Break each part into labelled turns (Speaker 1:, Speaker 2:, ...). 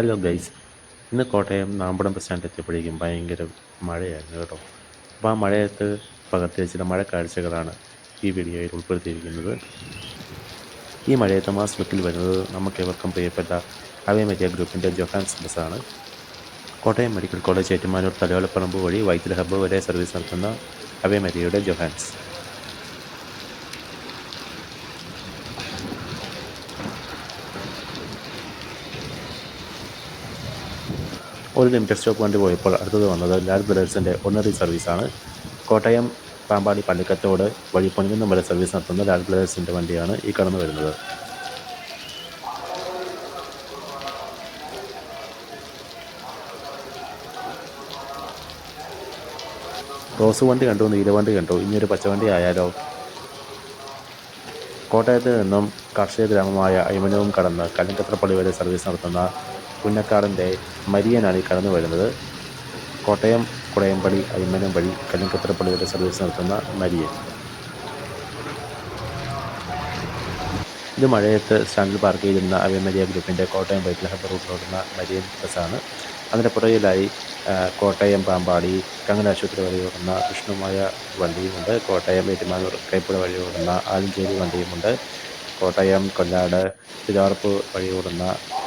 Speaker 1: Hello guys ഇന്ന് Kottayam നാമ്പടം bus stand എത്തിയപ്പോഴേക്കും ഭയങ്കര മഴയായിരുന്നു കേട്ടോ. അപ്പോൾ ആ മഴയത്ത് പകർത്തിയ ചില മഴ കാഴ്ചകളാണ് ഈ വീഡിയോയിൽ ഉൾപ്പെടുത്തിയിരിക്കുന്നത്. ഈ മഴയത്ത് മാസ് ലുക്കിൽ വരുന്നത് നമുക്കേവർക്കും പ്രിയപ്പെട്ട അവയമരിയ ഗ്രൂപ്പിന്റെ ജൊഹാൻസ് ബസ്സാണ്. കോട്ടയം മെഡിക്കൽ കോളേജ് ഏറ്റുമാനൂർ തലയോലപ്പറമ്പ് വഴി വൈദ്യുതി ഹബ്ബ് വരെ സർവീസ് നടത്തുന്ന അവയമരിയയുടെ ജൊഹാൻസ്. ഒരു ലിമിറ്റഡ് സ്റ്റോക്ക് വണ്ടി പോയപ്പോൾ അടുത്തത് വന്നത് ലാൽ ബ്രദേഴ്സിന്റെ ഓണറി സർവീസാണ് കോട്ടയം പാമ്പാടി പള്ളിക്കത്തോട് വഴി വരെ സർവീസ് നടത്തുന്ന ലാൽ ബ്രദേഴ്സിന്റെ വണ്ടിയാണ് ഈ കടന്നു വരുന്നത്. റോസ് വണ്ടി കണ്ടു നീലവണ്ടി കണ്ടു ഇനിയൊരു പച്ചവണ്ടി ആയാലോ? കോട്ടയത്ത് നിന്നും കാർഷിക ഗ്രാമമായ അയ്മനവും കടന്ന് കല്ലിക്കത്രപ്പള്ളി വരെ സർവീസ് നടത്തുന്ന പുന്നക്കാടിന്റെ മരിയനാണ് ഈ കടന്നു വരുന്നത്. കോട്ടയം കുടയമ്പള്ളി അയ്മനം വഴി കല്ലിക്കത്തറപ്പള്ളിയുടെ സർവീസ് നടത്തുന്ന മരിയൻ. ഇത് മഴയത്ത് സ്റ്റാൻഡിൽ പാർക്ക് ചെയ്തിരുന്ന അവയമരിയ ഗ്രൂപ്പിന്റെ കോട്ടയം ബൈക്കിൽ ഹബ്ബർ റൂട്ടിലോടുന്ന മരിയൻ ബസ്സാണ്. അതിന്റെ പുറകിലായി കോട്ടയം പാമ്പാടി കങ്ങൽ ആശുപത്രി വഴി ഓടുന്ന വിഷ്ണുമായ വണ്ടിയുമുണ്ട്. കോട്ടയം ഏറ്റുമാനൂർ കൈപ്പുഴ വഴി ഓടുന്ന ആലഞ്ചേരി വണ്ടിയുമുണ്ട്. കോട്ടയം കൊല്ലാട് തിരുവാർപ്പ് വഴി ഓടുന്ന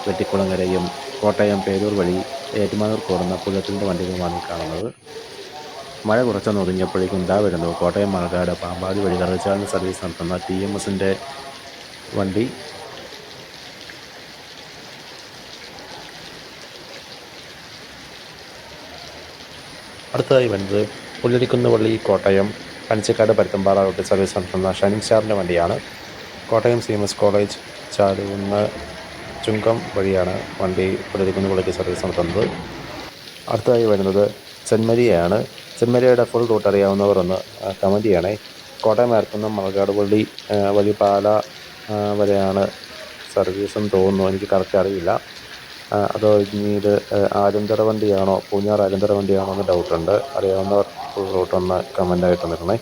Speaker 1: വെട്ടിക്കുളങ്ങരയും കോട്ടയം പേരൂർ വഴി ഏറ്റുമാനൂർ ഓടുന്ന പുലത്തിന്റെ വണ്ടികളുമാണ് കാണുന്നത്. മഴ കുറച്ചൊന്ന് ഒതുങ്ങിയപ്പോഴേക്കും ഇതാ വരുന്നു. കോട്ടയം മണക്കാട് പാമ്പാടി വഴി കറുച്ചാലിന് സർവീസ് നടത്തുന്ന ടി എം എസിന്റെ വണ്ടി. അടുത്തതായി വരുന്നത് പുല്ലരിക്കുന്ന് പള്ളി കോട്ടയം പനച്ചിക്കാട് പരുത്തമ്പാറ റോട്ടിൽ സർവീസ് നടത്തുന്ന ഷൈനിങ് സ്റ്റാറിന്റെ വണ്ടിയാണ്. Kottayam C M S college Chalukunnu Chungam വഴിയാണ് വണ്ടി പുലരിക്കുന്ന പള്ളിക്ക് സർവീസ് നടത്തുന്നത്. അടുത്തതായി വരുന്നത് ചെന്മരിയാണ് ചെന്മരിയുടെ ഫുൾ റൂട്ട് അറിയാവുന്നവർ ഒന്ന് കമന്റ് ചെയ്യണേ. കോട്ടയം ഏർക്കുന്ന മലക്കാട് പള്ളി വലിയ പാല വരെയാണ് സർവീസെന്ന് തോന്നുന്നു. എനിക്ക് കറക്റ്റ് അറിയില്ല. അതോ ഇനി ഇത് ആ, ആലന്തറ വണ്ടിയാണോ പൂഞ്ഞാർ ആലന്തറ വണ്ടിയാണോ എന്ന് ഡൗട്ടുണ്ട് അറിയാവുന്നവർ റൂട്ടൊന്ന് കമന്റായിട്ട് നിൽക്കണേ.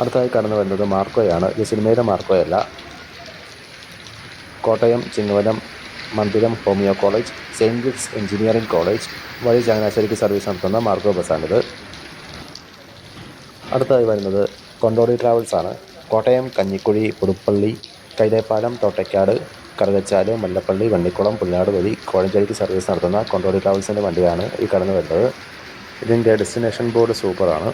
Speaker 1: അടുത്തതായി കടന്നു വരുന്നത് മാർക്കോയാണ്. ഇത് സിനിമയിലെ മാർക്കോയല്ല. Kottayam Chingavanam Mandiram homeo college saint Gits engineering college വഴി ചങ്ങനാശ്ശേരിക്ക് സർവീസ് നടത്തുന്ന മാർക്കോ ബസ്സാണിത്. അടുത്തതായി വരുന്നത് കൊണ്ടോടി ട്രാവൽസ് ആണ്. കോട്ടയം കഞ്ഞിക്കുഴി പുതുപ്പള്ളി കൈതേപ്പാലം തോട്ടയ്ക്കാട് കറുകച്ചാൽ മല്ലപ്പള്ളി വണ്ടിക്കുളം പുല്ലാട് വഴി കോഴഞ്ചേരിക്ക് സർവീസ് നടത്തുന്ന കൊണ്ടോടി ട്രാവൽസിന്റെ വണ്ടിയാണ് ഈ കടന്നു വരുന്നത്. ഇതിന്റെ ഡെസ്റ്റിനേഷൻ ബോർഡ് സൂപ്പറാണ്.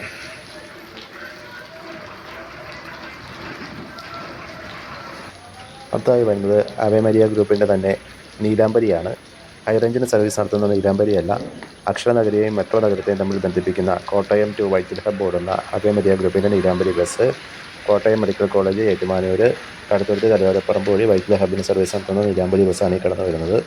Speaker 1: അടുത്തതായി വരുന്നത് അവേമരിയ ഗ്രൂപ്പിന്റെ തന്നെ നീലാംബരിയാണ്. ഹൈറേഞ്ചിന് സർവീസ് നടത്തുന്ന നീലാംബരിയല്ല. അക്ഷരനഗരിയെയും മെട്രോ നഗരത്തെയും തമ്മിൽ ബന്ധിപ്പിക്കുന്ന കോട്ടയം ടു വൈറ്റിൽ ഹബ് ഓടുന്ന അവേമരിയ ഗ്രൂപ്പിന്റെ Neelambari bus Kottayam medical college Ettumanoor Kaduthuruthy കരയോരപ്പറമ്പ് വഴി വൈറ്റിൽ ഹബിന് സർവീസ് നടത്തുന്ന നീലാംബരി ബസ്സാണ് ഈ കടന്നു വരുന്നത്